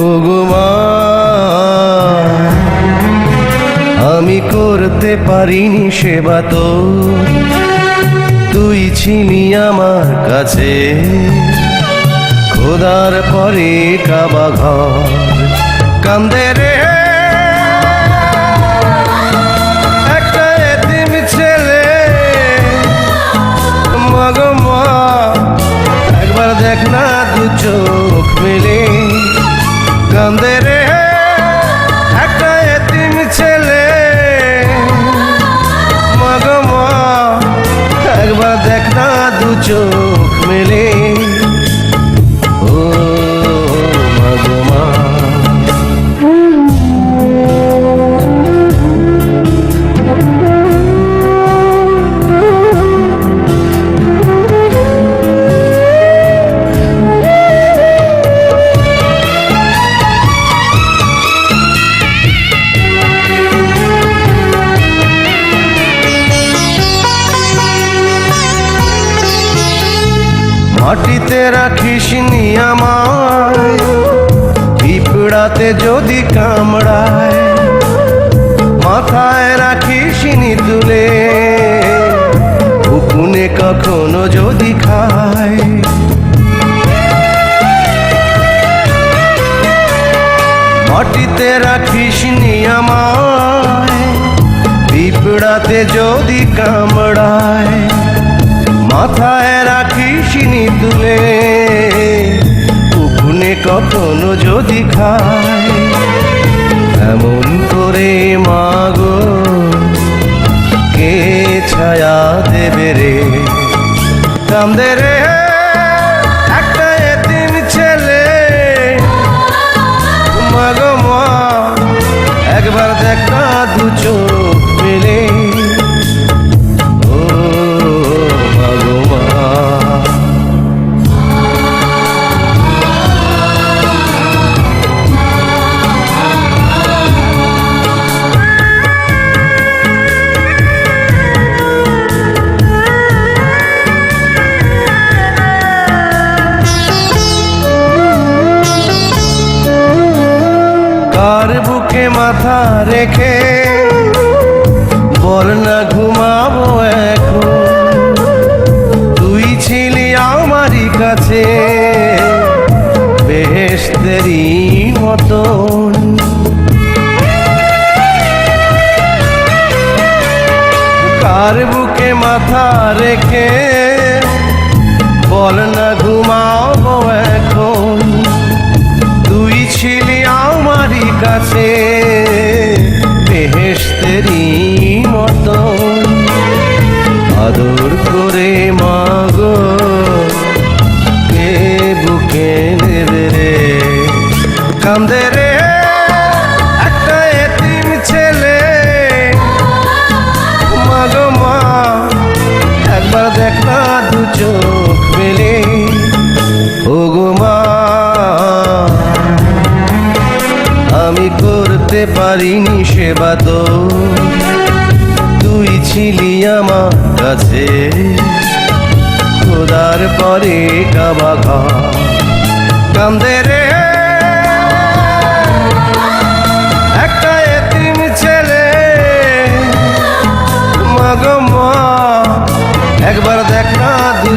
ওগোমা আমি করতে পারিনি সেবা তো। তুই ছিলি আমার কাছে, খোদার পরে কাবা ঘর কান্দে চোখ মাটিতে রাখিস নি আমায়, পিঁপড়াতে যদি কামড়ায়, মাথায় রাখিস নি তুলে উকুনে কখনো যদি খায়। মাটিতে রাখিস নি আমায়, পিঁপড়াতে যদি কামড়ায়, মাথায় রাখিস কান্দে বুকে মাথা রেখে বল না ঘুমাবো এখন। তুই ছিলি আমারই কাছে বেহেস্তেরই মতন। কার বুকে মাথা রেখে বল না ঘুমাবো কান্দে রে, একটা এতিম ছেলে। মা, একবার দেখ দু চোখ মেলে। ও আমি করতে পারিনি সেবা তো। তুই ছিলি আমার কাছে। খোদার পরে কাবা ঘর মাগো একবার দেখ না দু